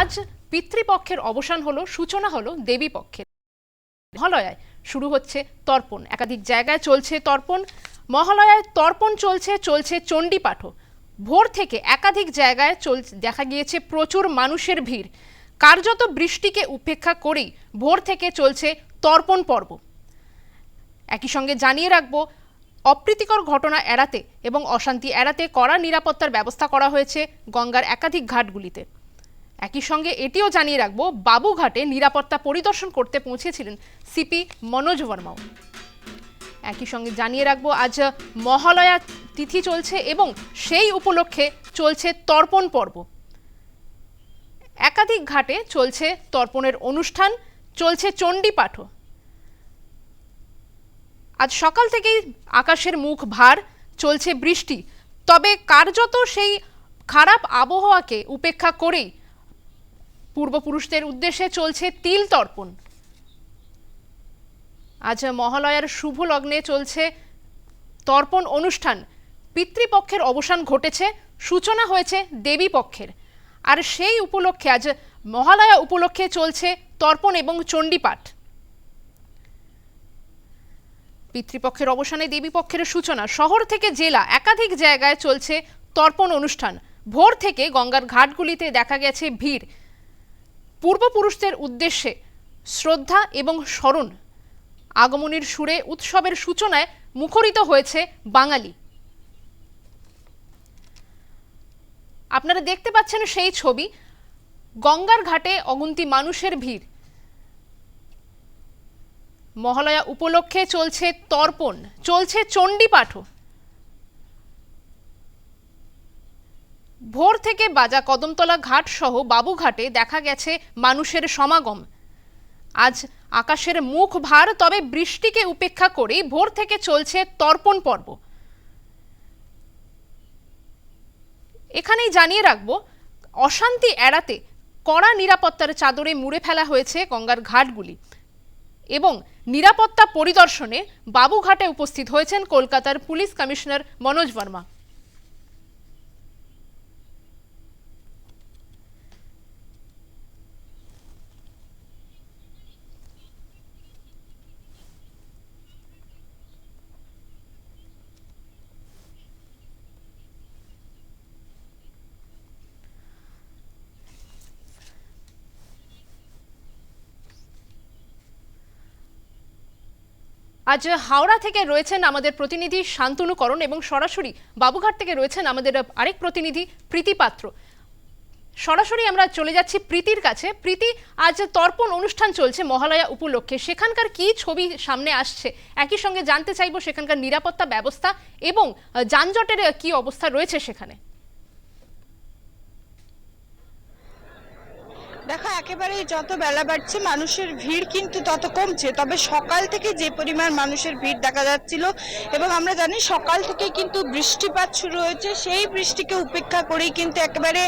আজ পিতৃপক্ষের অবসান হলো, সূচনা হলো দেবী পক্ষের। মহালয়ায় শুরু হচ্ছে তর্পণ। একাধিক জায়গায় চলছে তর্পণ। মহালয়ায় তর্পণ চলছে চলছে চণ্ডীপাঠও। ভোর থেকে একাধিক জায়গায় চল, দেখা গিয়েছে প্রচুর মানুষের ভিড়। কার্যত বৃষ্টিকে উপেক্ষা করেই ভোর থেকে চলছে তর্পণ পর্ব। একই সঙ্গে জানিয়ে রাখব, অপ্রীতিকর ঘটনা এড়াতে এবং অশান্তি এড়াতে কড়া নিরাপত্তার ব্যবস্থা করা হয়েছে গঙ্গার একাধিক ঘাটগুলিতে। একই সঙ্গে এটিও জানিয়ে রাখব, বাবুঘাটে নিরাপত্তা পরিদর্শন করতে পৌঁছেছিলেন সিপি মনোজ বর্মাও। একই সঙ্গে জানিয়ে রাখব, আজ মহালয়া তিথি চলছে এবং সেই উপলক্ষে চলছে তর্পণ পর্ব। একাধিক ঘাটে চলছে তর্পণের অনুষ্ঠান, চলছে চণ্ডী চণ্ডীপাঠও আজ সকাল থেকেই আকাশের মুখ ভার, চলছে বৃষ্টি। তবে কার্যত সেই খারাপ আবহাওয়াকে উপেক্ষা করেই পূর্বপুরুষদের উদ্দেশ্যে চলছে তিল তর্পণ। আজ মহালয়ার শুভ লগ্নে চলছে তর্পণ অনুষ্ঠান। পিতৃপক্ষের অবসান ঘটেছে, সূচনা হয়েছে দেবী পক্ষের। আর সেই উপলক্ষে আজ মহালয়া উপলক্ষে চলছে তর্পণ এবং চণ্ডীপাঠ। পিতৃপক্ষের অবসানে দেবীপক্ষের সূচনা। শহর থেকে জেলা, একাধিক জায়গায় চলছে তর্পণ অনুষ্ঠান। ভোর থেকে গঙ্গার ঘাটগুলিতে দেখা গেছে ভিড়। পূর্বপুরুষদের উদ্দেশ্যে শ্রদ্ধা এবং স্মরণ আগমনের সুরে উৎসবের সূচনায় মুখরিত হয়েছে বাঙালি। আপনারা দেখতে পাচ্ছেন সেই ছবি। গঙ্গার ঘাটে অগুন্তি মানুষের ভিড়। মহালয়া উপলক্ষে চলছে তর্পণ, চলছে চণ্ডীপাঠও। ভোর থেকে বাজা কদমতলা ঘাট সহ বাবুঘাটে দেখা গেছে মানুষের সমাগম। আজ আকাশের মুখ ভার, তবে বৃষ্টিকে উপেক্ষা করেই ভোর থেকে চলছে তর্পণ পর্ব। এখানেই জানিয়ে রাখব, অশান্তি এড়াতে কড়া নিরাপত্তার চাদরে মুড়ে ফেলা হয়েছে গঙ্গার ঘাটগুলি এবং নিরাপত্তা পরিদর্শনে বাবুঘাটে উপস্থিত হয়েছেন কলকাতার পুলিশ কমিশনার মনোজ বর্মা। আজ হাওড়া থেকে রয়েছেন আমাদের প্রতিনিধি শান্তনুকরণ এবং সরাসরি বাবুঘাট থেকে রয়েছেন আমাদের আরেক প্রতিনিধি প্রীতি পাত্র। সরাসরি আমরা চলে যাচ্ছি প্রীতির কাছে। প্রীতি, আজ তর্পণ অনুষ্ঠান চলছে মহালয়া উপলক্ষে। সেখানকার কি ছবি সামনে আসছে? একই সঙ্গে জানতে চাইব সেখানকার নিরাপত্তা ব্যবস্থা এবং যানজটের কি অবস্থা রয়েছে সেখানে। দেখো একেবারে যত বেলা বাড়ছে, মানুষের ভিড় কিন্তু তত কমছে। তবে সকাল থেকে যে পরিমাণ মানুষের ভিড় দেখা যাচ্ছিল এবং আমরা জানি সকাল থেকে কিন্তু বৃষ্টিপাত শুরু হয়েছে, সেই বৃষ্টিকে উপেক্ষা করেই কিন্তু একেবারে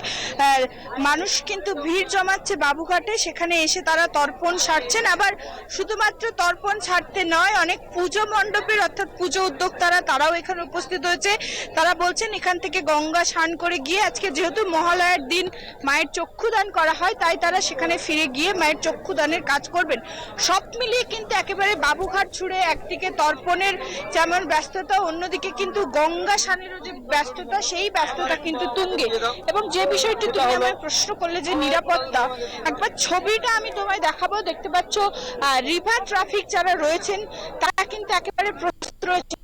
মানুষ কিন্তু ভিড় জমাচ্ছে বাবুঘাটে। সেখানে এসে তারা তর্পণ সারছেন। আবার শুধুমাত্র তর্পণ ছাড়তে নয়, অনেক পুজো মণ্ডপের অর্থাৎ পুজো উদ্যোক্তারা তারাও এখানে উপস্থিত হয়েছে। তারা বলছেন, এখান থেকে গঙ্গা স্নান করে গিয়ে আজকে যেহেতু মহালয়ার দিন মায়ের চক্ষুদান করা হয়, তাই তারা সেখানে ফিরে গিয়ে মায়ের চক্ষুদানের কাজ করবেন। সব মিলিয়ে কিন্তু একেবারে বাবুঘাট ছুড়ে একদিকে তর্পণের যেমন ব্যস্ততা অন্যদিকে কিন্তু গঙ্গা স্নানেরও যে ব্যস্ততা সেই ব্যস্ততা কিন্তু তুঙ্গে। এবং যে বিষয়টি তুমি আমায় প্রশ্ন করলে যে নিরাপত্তা একবার ছবিটা আমি তোমায় দেখাবো। দেখতে পাচ্ছ রিভার ট্রাফিক যারা রয়েছেন তারা কিন্তু একেবারে প্রস্তুত রয়েছে।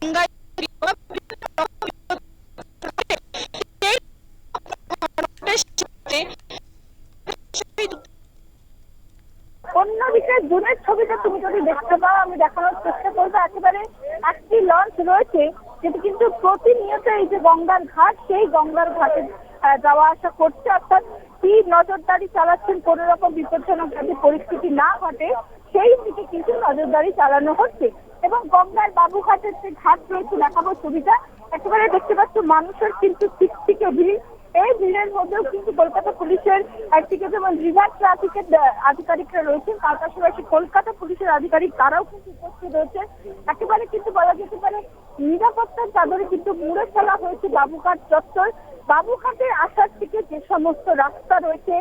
গঙ্গায় অন্যদিকে জুনের ছবিটা তুমি যদি দেখতে পাও, আমি দেখানোর চেষ্টা করব। একেবারে একটি লঞ্চ রয়েছে, যেটি কিন্তু প্রতিনিয়ত এই যে গঙ্গার ঘাট, সেই গঙ্গার ঘাটে যাওয়া আসা করছে। অর্থাৎ কি নজরদারি চালাচ্ছেন, কোন রকম বিপজ্জনক যাতে পরিস্থিতি না ঘটে, সেই দিকে কিন্তু নজরদারি চালানো হচ্ছে। এবং গঙ্গার বাবুঘাটের যে ঘাট রয়েছে, দেখাবো ছবিটা। একেবারে দেখতে পাচ্ছ মানুষের কিন্তু ঠিক ভিড় এই ভিড়ের মধ্যেও কিন্তু কলকাতা পুলিশের একদিকে যেমন রিভার ট্রাফিকের আধিকারিকরা রয়েছেন, তার পাশাপাশি কলকাতা পুলিশের আধিকারিক তারাও কিন্তু উপস্থিত রয়েছে একেবারে কিন্তু বলা যেতে পারে নিরাপত্তার চাদরে কিন্তু মুড়ে ফেলা হয়েছে বাবুঘাট চত্বর। বাবুঘাটের আসার থেকে যে সমস্ত রাস্তা রয়েছে,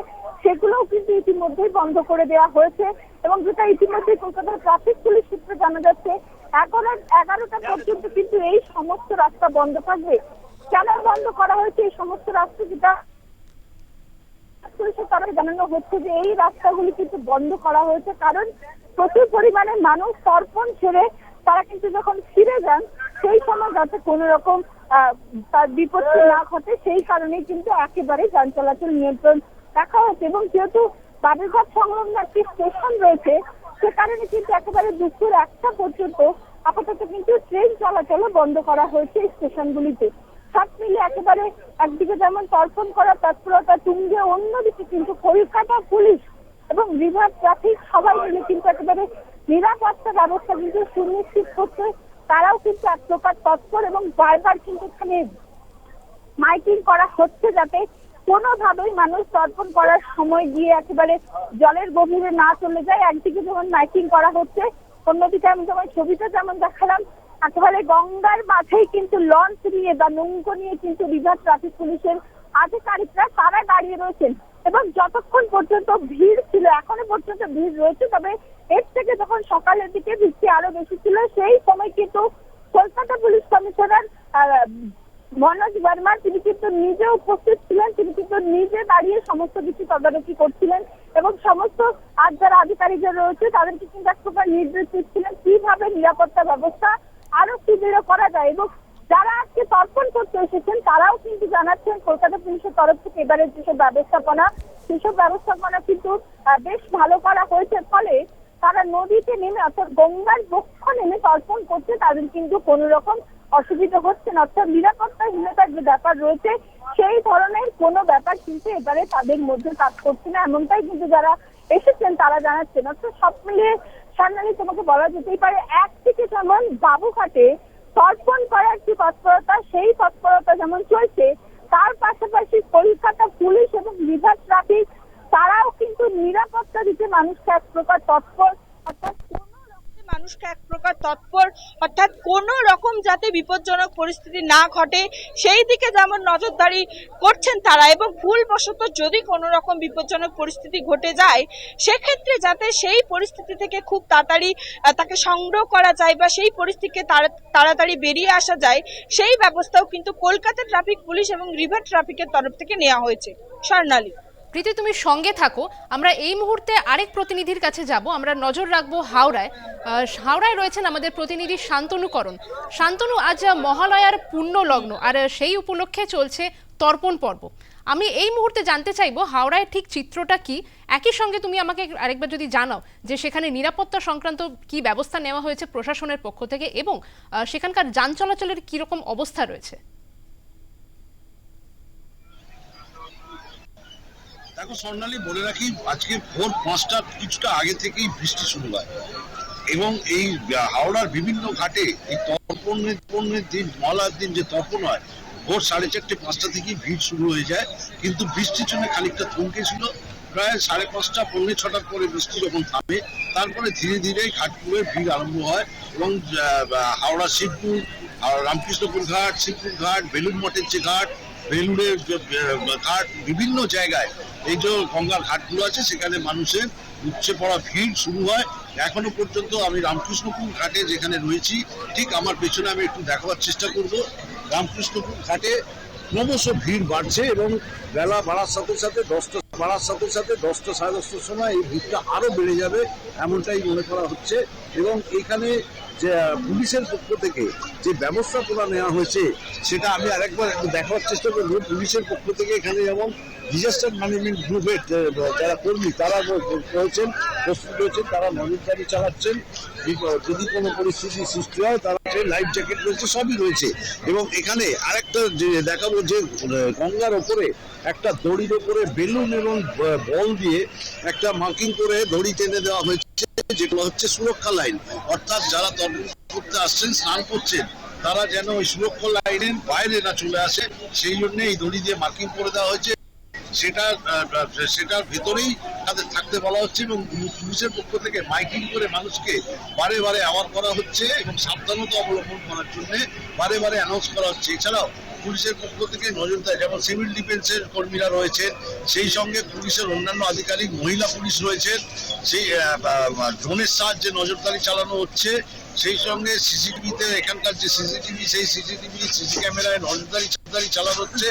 সেগুলোও কিন্তু ইতিমধ্যেই বন্ধ করে দেওয়া হয়েছে এবং যেটা ইতিমধ্যেই কলকাতার ট্রাফিক পুলিশ সূত্রে জানা যাচ্ছে এগারো এগারোটা পর্যন্ত কিন্তু এই সমস্ত রাস্তা বন্ধ থাকবে। কেন বন্ধ করা হয়েছে? এই সমস্ত রাস্তা যেটা তরফে জানানো হচ্ছে যে এই রাস্তাগুলি কিন্তু বন্ধ করা হয়েছে। কারণ প্রচুর পরিমাণে মানুষ তর্পণ ছেড়ে তারা কিন্তু যখন ফিরে যান, সেই সময় যাতে কোনো রকম তার বিপত্তি না ঘটে, সেই কারণেই কিন্তু একেবারে যান চলাচল নিয়ন্ত্রণ রাখা হয়েছে এবং যেহেতু বাবুঘাট সংলগ্ন একটি স্টেশন রয়েছে সে কারণে কিন্তু একেবারে দুপুর একটা পর্যন্ত আপাতত কিন্তু ট্রেন চলাচলও বন্ধ করা হয়েছে স্টেশনগুলিতে। সব মিলে একেবারে একদিকে যেমন তর্পণ করা তৎপরতা তুঙ্গে, অন্যদিকে কিন্তু কলকাতা পুলিশ এবং রিভার ট্রাফিক সবাই মিলে কিন্তু একেবারে নিরাপত্তা ব্যবস্থা কিন্তু সুনিশ্চিত করছে তারাও কিন্তু এক প্রকার তৎপর এবং বারবার কিন্তু এখানে মাইকিং করা হচ্ছে যাতে কোনোভাবেই মানুষ তর্পণ করার সময় গিয়ে একেবারে জলের গভীরে না চলে যায়। একদিকে যেমন মাইকিং করা হচ্ছে, অন্যদিকে আমি যেমন ছবিটা যেমন দেখালাম, একেবারে গঙ্গার মাঝেই কিন্তু লঞ্চ নিয়ে বা নৌকো নিয়ে কিন্তু রিভার ট্রাফিক পুলিশের আধিকারিকরা তারা দাঁড়িয়ে রয়েছেন। এবং যতক্ষণ পর্যন্ত ভিড় ছিল, এখনও পর্যন্ত ভিড় রয়েছে, তবে এর থেকে যখন সকালের দিকে ভিড়টি আরও বেশি ছিল, সেই সময় কিন্তু কলকাতা পুলিশ কমিশনার মনোজ বর্মা, তিনি কিন্তু নিজে উপস্থিত ছিলেন, তিনি কিন্তু নিজে দাঁড়িয়ে সমস্ত কিছু তদারকি করছিলেন এবং সমস্ত আর যারা আধিকারিকরা রয়েছে, তাদেরকে কিন্তু এক প্রকার নির্দেশ দিচ্ছিলেন কীভাবে নিরাপত্তা ব্যবস্থা আরও সুদৃঢ় করা যায় এবং যারা আজকে তর্পণ করতে এসেছেন, তারাও কিন্তু জানাচ্ছেন, কলকাতা পুলিশের তরফ থেকে এবারে যেসব ব্যবস্থাপনা, সেসব ব্যবস্থাপনা কিন্তু বেশ ভালো করা হয়েছে, ফলে তারা নদীতে নেমে অর্থাৎ গঙ্গার বক্ষ নেমে তর্পণ করছে তাদের কিন্তু কোনো রকম অসুবিধা হচ্ছে না। অর্থাৎ নিরাপত্তাহীনতার যে ব্যাপার রয়েছে, সেই ধরনের কোনো ব্যাপার কিন্তু এবারে তাদের মধ্যে কাজ করছে না। এমনটাই কিন্তু যারা এসেছেন, তারা জানাচ্ছেন। অর্থাৎ সব মিলিয়ে সামনে তোমাকে বলা যেতেই পারে একদিকে যেমন বাবুঘাটে তর্পণ করার যে তৎপরতা, সেই তৎপরতা যেমন চলছে, তার পাশাপাশি কলকাতা পুলিশ এবং রিভার ট্রাফিক, তারাও কিন্তু নিরাপত্তা দিতে মানুষকে এক প্রকার তৎপর, অর্থাৎ কোনো মানুষকে এক প্রকার তৎপর, অর্থাৎ কোনো যাতে বিপজ্জনক পরিস্থিতি না ঘটে, সেই দিকে যেমন নজরদারি করছেন তারা এবং ভুলবশত যদি কোনো রকম বিপজ্জনক পরিস্থিতি ঘটে যায়, সেক্ষেত্রে যাতে সেই পরিস্থিতি থেকে খুব তাড়াতাড়ি তাকে সংগ্রহ করা যায় বা সেই পরিস্থিতিকে তাড়া- তাড়াতাড়ি বেরিয়ে আসা যায়, সেই ব্যবস্থাও কিন্তু কলকাতা ট্রাফিক পুলিশ এবং রিভার ট্রাফিকের তরফ থেকে নেওয়া হয়েছে। স্বর্ণালী। প্রীতি, তুমি সঙ্গে থাকো। আমরা এই মুহূর্তে আরেক প্রতিনিধির কাছে যাব। আমরা নজর রাখব হাওড়ায়। হাওড়ায় রয়েছেন আমাদের প্রতিনিধি শান্তনুকরণ শান্তনু, আজ মহালয়ার পূর্ণ লগ্ন আর সেই উপলক্ষে চলছে তর্পণ পর্ব। আমি এই মুহূর্তে জানতে চাইব, হাওড়ায় ঠিক চিত্রটা কি? একই সঙ্গে তুমি আমাকে আরেকবার যদি জানাও যে সেখানে নিরাপত্তা সংক্রান্ত কি ব্যবস্থা নেওয়া হয়েছে প্রশাসনের পক্ষ থেকে এবং সেখানকার যান চলাচলের কীরকম অবস্থা রয়েছে। দেখো স্বর্ণালী, বলে রাখি, আজকে ভোর পাঁচটা, কিছুটা আগে থেকেই বৃষ্টি শুরু হয়। এবং এই হাওড়ার বিভিন্ন ঘাটে এই তর্পণের তর্পণের দিন মলার দিন যে তর্পণ হয়, ভোর সাড়ে চারটে, পাঁচটা থেকেই ভিড় শুরু হয়ে যায়। কিন্তু বৃষ্টির জন্য খানিকটা থমকে ছিল। প্রায় সাড়ে পাঁচটা, পৌনে ছটার পরে বৃষ্টি যখন থামে, তারপরে ধীরে ধীরে ঘাটগুলোর ভিড় আরম্ভ হয়। এবং হাওড়া শিবপুর রামকৃষ্ণপুর ঘাট, শিবপুর ঘাট বেলুর মঠের যে ঘাট, বেলুড়ের ঘাট, বিভিন্ন জায়গায় এই যে গঙ্গার ঘাটগুলো আছে, সেখানে মানুষের উপচে পড়া ভিড় শুরু হয়। এখনও পর্যন্ত আমি রামকৃষ্ণপুর ঘাটে যেখানে রয়েছি, ঠিক আমার পেছনে আমি একটু দেখাবার চেষ্টা করব। রামকৃষ্ণপুর ঘাটে ক্রমশ ভিড় বাড়ছে এবং বেলা বাড়ার সাথে সাথে দশটা, বাড়ার সাথে সাথে দশটা সাড়ে দশটার সময় এই ভিড়টা আরও বেড়ে যাবে এমনটাই মনে করা হচ্ছে। এবং এখানে যে, পুলিশের পক্ষ থেকে যে ব্যবস্থাপনা নেওয়া হয়েছে, সেটা আমি আরেকবার দেখাবার চেষ্টা করব। পুলিশের পক্ষ থেকে এখানে যেমন ডিজাস্টার ম্যানেজমেন্ট গ্রুপের যারা কর্মী, তারা রয়েছেন, প্রস্তুত রয়েছেন, তারা নজরদারি চালাচ্ছেন। যদি কোনো পরিস্থিতি সৃষ্টি হয়, তারা লাইফ জ্যাকেট রয়েছে, সবই রয়েছে। এবং এখানে আরেকটা যে দেখাবো যে গঙ্গার ওপরে একটা দড়ির ওপরে বেলুন এবং বল দিয়ে একটা মার্কিং করে দড়ি টেনে দেওয়া হয়েছে, যেগুলো হচ্ছে সুরক্ষা লাইন। অর্থাৎ যারা তর্পণ করতে আসছেন, স্নান করছেন, তারা যেন ওই সুরক্ষা লাইনের বাইরে না চলে আসে, সেই জন্য এই দড়ি দিয়ে মার্কিং করে দেওয়া হয়েছে। সেটা সেটার ভেতরেই তাদের থাকতে বলা হচ্ছে এবং পুলিশের পক্ষ থেকে মাইকিং করে মানুষকে বারে বারে আওয়ার করা হচ্ছে এবং সাবধানতা অবলম্বন করার জন্য বারে বারে অ্যানাউন্স করা হচ্ছে। এছাড়াও পুলিশের পক্ষ থেকে নজরদারি, যেমন সিভিল ডিফেন্সের কর্মীরা রয়েছেন, সেই সঙ্গে পুলিশের অন্যান্য আধিকারিক মহিলা পুলিশ রয়েছেন, সেই ড্রোনের সাহায্যে নজরদারি চালানো হচ্ছে, সেই সঙ্গে সিসিটিভিতে এখানকার যে সিসিটিভি সেই সিসিটিভি সিসি ক্যামেরায় নজরদারি নজরদারি চালানো হচ্ছে।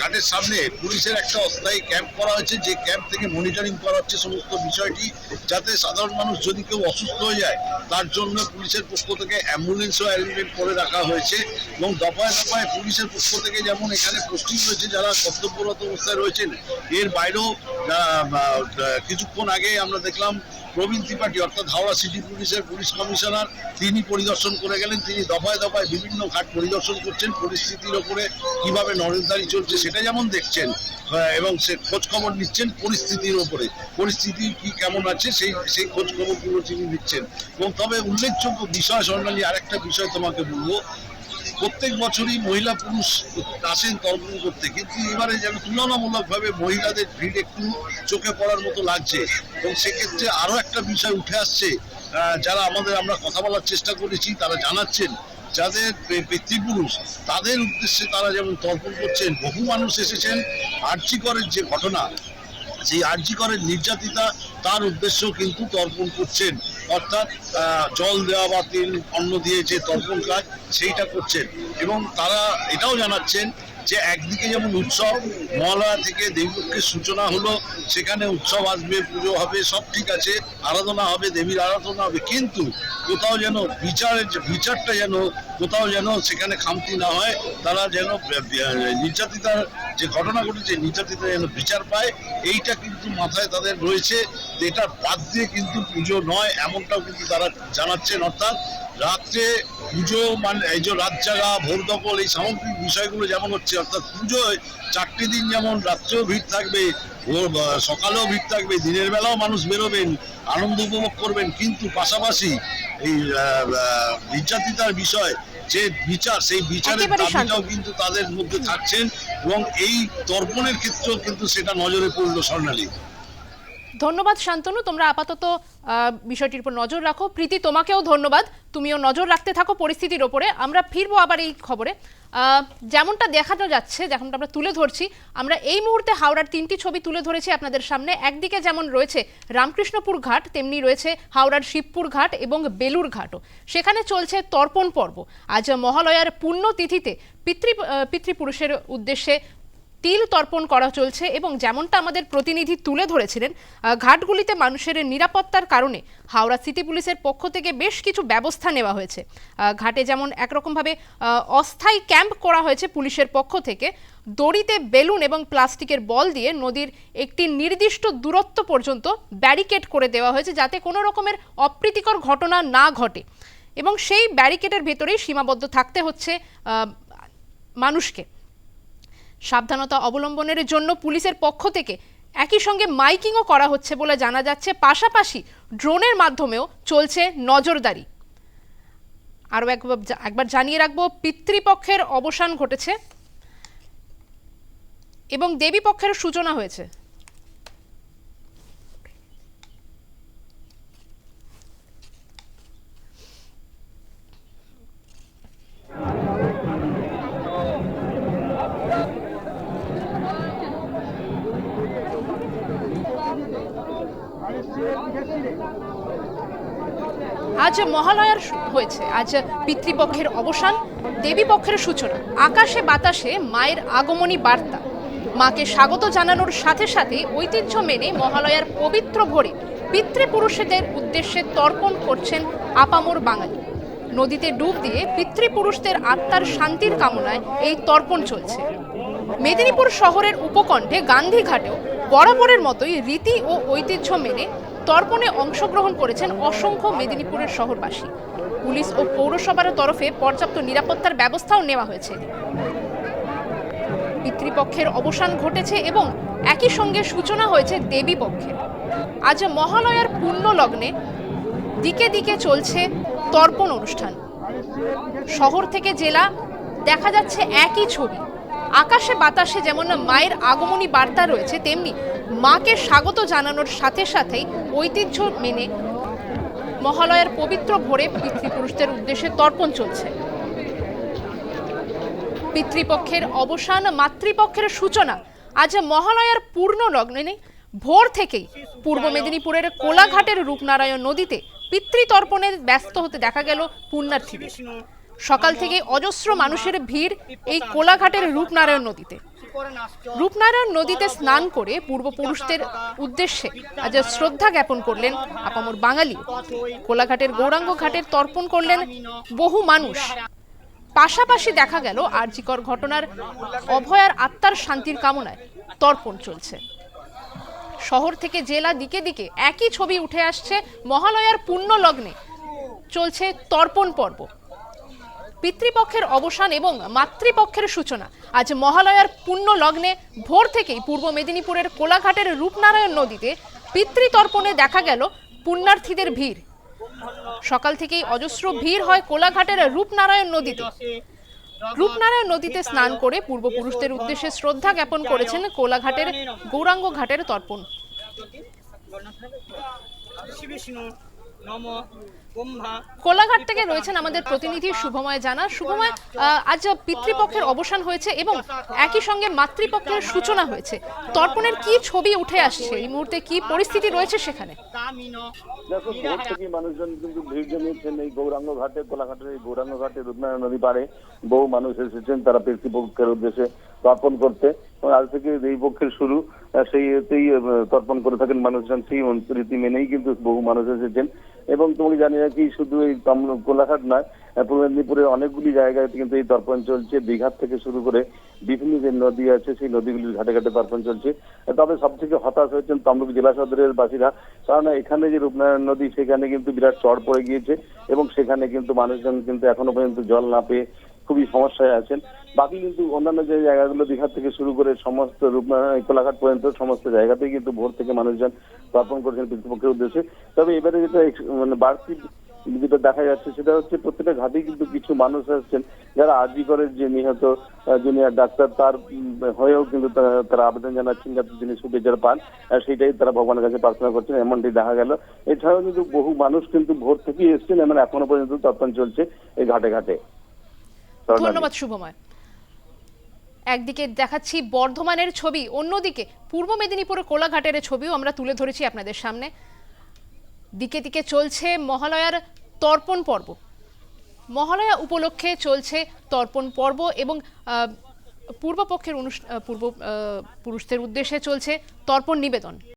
ঘাটের সামনে পুলিশের একটা অস্থায়ী ক্যাম্প করা হয়েছে। যে ক্যাম্প থেকে মনিটরিং করা হচ্ছে সমস্ত বিষয়টি, যাতে সাধারণ মানুষ যদি কেউ অসুস্থ হয়ে যায়, তার জন্য পুলিশের পক্ষ থেকে অ্যাম্বুলেন্সও অ্যারেঞ্জমেন্ট করে রাখা হয়েছে। এবং দফায় দফায় পুলিশের পক্ষ থেকে যেমন এখানে পোস্টিং রয়েছে, যারা কর্তব্যরত অবস্থায় রয়েছেন, এর বাইরেও কিছুক্ষণ আগে আমরা দেখলাম প্রবীণ ত্রিপাঠী, অর্থাৎ হাওড়া সিটি পুলিশের পুলিশ কমিশনার, তিনি পরিদর্শন করে গেলেন। তিনি দফায় দফায় বিভিন্ন ঘাট পরিদর্শন করছেন, পরিস্থিতির ওপরে কীভাবে নজরদারি চলছে সেটা যেমন দেখছেন এবং সে খোঁজখবর নিচ্ছেন পরিস্থিতির ওপরে। পরিস্থিতি কি কেমন আছে সেই সেই খোঁজখবরগুলো তিনি নিচ্ছেন। এবং তবে উল্লেখযোগ্য বিষয় স্বর্ণালী আরেকটা বিষয় তোমাকে বলব প্রত্যেক বছরই মহিলা পুরুষ আসেন তর্পণ করতে, কিন্তু এবারে যেন তুলনামূলকভাবে মহিলাদের ভিড় একটু চোখে পড়ার মতো লাগছে। এবং সেক্ষেত্রে আরও একটা বিষয় উঠে আসছে যারা আমাদের আমরা কথা বলার চেষ্টা করেছি, তারা জানাচ্ছেন, যাদের পিতৃপুরুষ, তাদের উদ্দেশ্যে তারা যেমন তর্পণ করছেন, বহু মানুষ এসেছেন আর্যিকরের যে ঘটনা, সেই আর্যিকরের নির্যাতিতা তার উদ্দেশ্য কিন্তু তর্পণ করছেন। অর্থাৎ জল দেওয়া বা তেল, অন্ন দিয়ে যে তর্পণ কাজ, সেইটা করছেন। এবং তারা এটাও জানাচ্ছেন যে একদিকে যেমন উৎসব মহালয়া থেকে দেবীপক্ষের সূচনা হলো, সেখানে উৎসব আসবে, পুজো হবে, সব ঠিক আছে, আরাধনা হবে, দেবীর আরাধনা হবে, কিন্তু কোথাও যেন বিচারের যে বিচারটা যেন, কোথাও যেন সেখানে খামতি না হয়, তারা যেন নির্যাতিতার যে ঘটনা ঘটেছে, নির্যাতিতা যেন বিচার পায়, এইটা কিন্তু মাথায় তাদের রয়েছে। এটা বাদ দিয়ে কিন্তু পুজো নয়, এমনটাও কিন্তু তারা জানাচ্ছেন, অর্থাৎ রাত্রে পুজো মানে এই যে রাত জাগা ভোর দখল এই সামগ্রিক বিষয়গুলো যেমন হচ্ছে অর্থাৎ পুজোয় চারটে দিন যেমন রাত্রেও ভিড় থাকবে ভোর সকালেও ভিড় থাকবে দিনের বেলাও মানুষ বেরোবেন আনন্দ উপভোগ করবেন কিন্তু পাশাপাশি এই নির্যাতিতার বিষয় যে বিচার সেই বিচারের দাবিটাও কিন্তু তাদের মধ্যে থাকছেন এবং এই তর্পণের ক্ষেত্রেও কিন্তু সেটা নজরে পড়ল স্বর্ণালী। ধন্যবাদ শান্তনু, তোমরা আপাতত বিষয়টির উপর নজর রাখো। প্রীতি, তোমাকেও ধন্যবাদ। তুমিও নজর রাখতে থাকো পরিস্থিতির ওপরে। আমরা ফিরবো আবার এই খবরে। যেমনটা দেখানো যাচ্ছে, যেমনটা আমরা তুলে ধরছি, আমরা এই মুহূর্তে হাওড়ার তিনটি ছবি তুলে ধরেছি আপনাদের সামনে। একদিকে যেমন রয়েছে রামকৃষ্ণপুর ঘাট, তেমনি রয়েছে হাওড়ার শিবপুর ঘাট এবং বেলুর ঘাটও। সেখানে চলছে তর্পণ পর্ব। আজ মহালয়ার পুণ্যতিথিতে পিতৃ পিতৃপুরুষের উদ্দেশ্যে তিল তর্পণ করা চলছে এবং যেমনটা আমাদের প্রতিনিধি তুলে ধরেছিলেন ঘাটগুলিতে মানুষের নিরাপত্তার কারণে হাওড়া সিটি পুলিশের পক্ষ থেকে বেশ কিছু ব্যবস্থা নেওয়া হয়েছে। ঘাটে যেমন একরকমভাবে অস্থায়ী ক্যাম্প করা হয়েছে পুলিশের পক্ষ থেকে। দড়িতে বেলুন এবং প্লাস্টিকের বল দিয়ে নদীর একটি নির্দিষ্ট দূরত্ব পর্যন্ত ব্যারিকেড করে দেওয়া হয়েছে যাতে কোনো রকমের অপ্রীতিকর ঘটনা না ঘটে। এবং সেই ব্যারিকেডের ভেতরেই সীমাবদ্ধ থাকতে হচ্ছে মানুষকে। সাবধানতা অবলম্বনের জন্য পুলিশের পক্ষ থেকে একই সঙ্গে মাইকিংও করা হচ্ছে বলে জানা যাচ্ছে। পাশাপাশি ড্রোনের মাধ্যমেও চলছে নজরদারি। আরও একবার একবার জানিয়ে রাখব, পিতৃপক্ষের অবসান ঘটেছে এবং দেবী পক্ষের সূচনা হয়েছে। আজ মহালয়ার হয়েছে। আজ পিতৃপক্ষের অবসান দেবী পক্ষের সূচনা। আকাশে বাতাসে মায়ের আগমনী বার্তা। মাকে স্বাগত জানানোর সাথে সাথে ঐতিহ্য মেনে মহালয়ার পবিত্র ভোরে পিতৃপুরুষদের উদ্দেশ্যে তর্পণ করছেন আপামোর বাঙালি। নদীতে ডুব দিয়ে পিতৃপুরুষদের আত্মার শান্তির কামনায় এই তর্পণ চলছে। মেদিনীপুর শহরের উপকণ্ঠে গান্ধীঘাটেও বরাবরের মতোই রীতি ও ঐতিহ্য মেনে তর্পণে অংশগ্রহণ করেছেন অসংখ্য মেদিনীপুরের শহরবাসী। পুলিশ ও পৌরসভার তরফে পর্যাপ্ত নিরাপত্তার ব্যবস্থাও নেওয়া হয়েছে। পিতৃপক্ষের অবসান ঘটেছে এবং একই সঙ্গে সূচনা হয়েছে দেবী পক্ষের আজ মহালয়ার পুণ্য লগ্নে দিকে দিকে চলছে তর্পণ অনুষ্ঠান। শহর থেকে জেলা দেখা যাচ্ছে একই ছবি। আকাশে বাতাসে যেমন মায়ের আগমনী বার্তা রয়েছে, তেমনি মাকে স্বাগত জানানোর সাথে সাথেই ঐতিহ্য মেনে মহালয়ার পবিত্র ভোরে পিতৃপুরুষদের উদ্দেশ্যে তর্পণ চলছে। পিতৃপক্ষের অবসান, মাতৃপক্ষের সূচনা, আজ মহালয়ার পূর্ণ লগ্নে ভোর থেকেই পূর্ব মেদিনীপুরের কোলাঘাটের রূপনারায়ণ নদীতে পিতৃতর্পণে ব্যস্ত হতে দেখা গেল পুণ্যার্থীদের। সকাল থেকে অজস্র মানুষের ভিড় এই কোলাঘাটের রূপনারায়ণ নদীতে। রূপনারায়ণ নদীতে স্নান করে পূর্বপুরুষদের উদ্দেশ্যে আজ শ্রদ্ধা জ্ঞাপন করলেন আপামর বাঙালি। কোলাঘাটের গৌরাঙ্গ ঘাটের তর্পণ করলেন বহু মানুষ। পাশাপাশি দেখা গেল আরজিকর ঘটনার অভয়ার আত্মার শান্তির কামনায় তর্পণ চলছে। শহর থেকে জেলা দিকে দিকে একই ছবি উঠে আসছে মহালয়ার পুণ্য লগ্নে চলছে তর্পণ পর্ব। পিতৃপক্ষের অবসান এবং মাতৃপক্ষের সূচনা। আজ মহালয়ার পুণ্য লগ্নে ভোর থেকেই পূর্ব মেদিনীপুরের কোলাঘাটের রূপনারায়ণ নদীতে পিতৃতর্পণে দেখা গেল পুণ্যার্থীদের ভিড়। সকাল থেকেই অজস্র ভিড় হয় কোলাঘাটের রূপনারায়ণ নদীতে। রূপনারায়ণ নদীতে স্নান করে পূর্বপুরুষদের উদ্দেশ্যে শ্রদ্ধা জ্ঞাপন করেছেন কোলাঘাটের গৌরাঙ্গ ঘাটের তর্পণ। কোলাঘাট থেকে রয়েছেন আমাদের প্রতিনিধি শুভময় জানা। শুভময় আজ পিতৃপক্ষের অবসান হয়েছে এবং একই সঙ্গে মাতৃপক্ষের সূচনা হয়েছে। তর্পণের কি ছবি উঠে আসছে? এই মুহূর্তে কি পরিস্থিতি রয়েছে সেখানে? দেখো ভোর থেকে মানুষজন কিন্তু ভিড় জমিয়েছেন এই গৌরাঙ্গ ঘাটে কোলাঘাটের এই গৌরাঙ্গ ঘাটে রূপনারায়ণ নদী পাড়ে। বহু মানুষ এসেছেন তারা পিতৃপক্ষের উদ্দেশ্যে তর্পণ করতে। এবং আজ থেকে এই পক্ষের শুরু সেই এতেই তর্পণ করে থাকেন মানুষজন। সেই রীতি মেনেই কিন্তু বহু মানুষ এসেছেন। এবং তুমি জানি কি শুধু এই কোলাঘাট নয় পূর্ব মেদিনীপুরের অনেকগুলি জায়গায় কিন্তু এই তর্পণ চলছে। দীঘার থেকে শুরু করে বিভিন্ন যে নদী আছে, সেই নদীগুলির ঘাটে ঘাটে তর্পণ চলছে। তবে সব থেকে হতাশ হয়েছেন তমলুক জেলা সদরের বাসীরা। কারণ এখানে যে রূপনারায়ণ নদী, সেখানে কিন্তু বিরাট চড় পড়ে গিয়েছে। এবং সেখানে কিন্তু মানুষজন কিন্তু এখনও পর্যন্ত জল না পেয়ে খুবই সমস্যায় আছেন। বাকি কিন্তু অন্যান্য যে জায়গাগুলো দীঘা থেকে শুরু করে সমস্ত কোলাঘাট পর্যন্ত সমস্ত জায়গাতেই কিন্তু ভোর থেকে মানুষজন তর্পণ করছেন পিতৃপক্ষের উদ্দেশ্যে। তবে এবারে যেটা মানে বাড়তি যেটা দেখা যাচ্ছে সেটা হচ্ছে প্রত্যেকটা ঘাটেই কিন্তু কিছু মানুষ আসছেন যারা আরজি করে যে নিহত জুনিয়র ডাক্তার তার হয়েও কিন্তু তারা- আবেদন জানাচ্ছেন যাতে তিনি শুভেচ্ছা পান সেটাই তারা ভগবানের কাছে প্রার্থনা করছেন, এমনটি দেখা গেল। এছাড়াও কিন্তু বহু মানুষ কিন্তু ভোর থেকেই এসছেন এমন এখনও পর্যন্ত তর্পণ চলছে এই ঘাটে ঘাটে। ধন্যবাদ, শুভময়। একদিকে দেখাচ্ছি বর্ধমানের ছবি, অন্যদিকে পূর্ব মেদিনীপুরের কোলাঘাটের ছবিও আমরা তুলে ধরেছি আপনাদের সামনে। দিকে দিকে চলছে মহালয়ার তর্পণ পর্ব। মহালয়া উপলক্ষে চলছে তর্পণ পর্ব এবং পূর্বপক্ষের অনুষ্ঠান পূর্ব পুরুষদের উদ্দেশ্যে চলছে তর্পণ নিবেদন।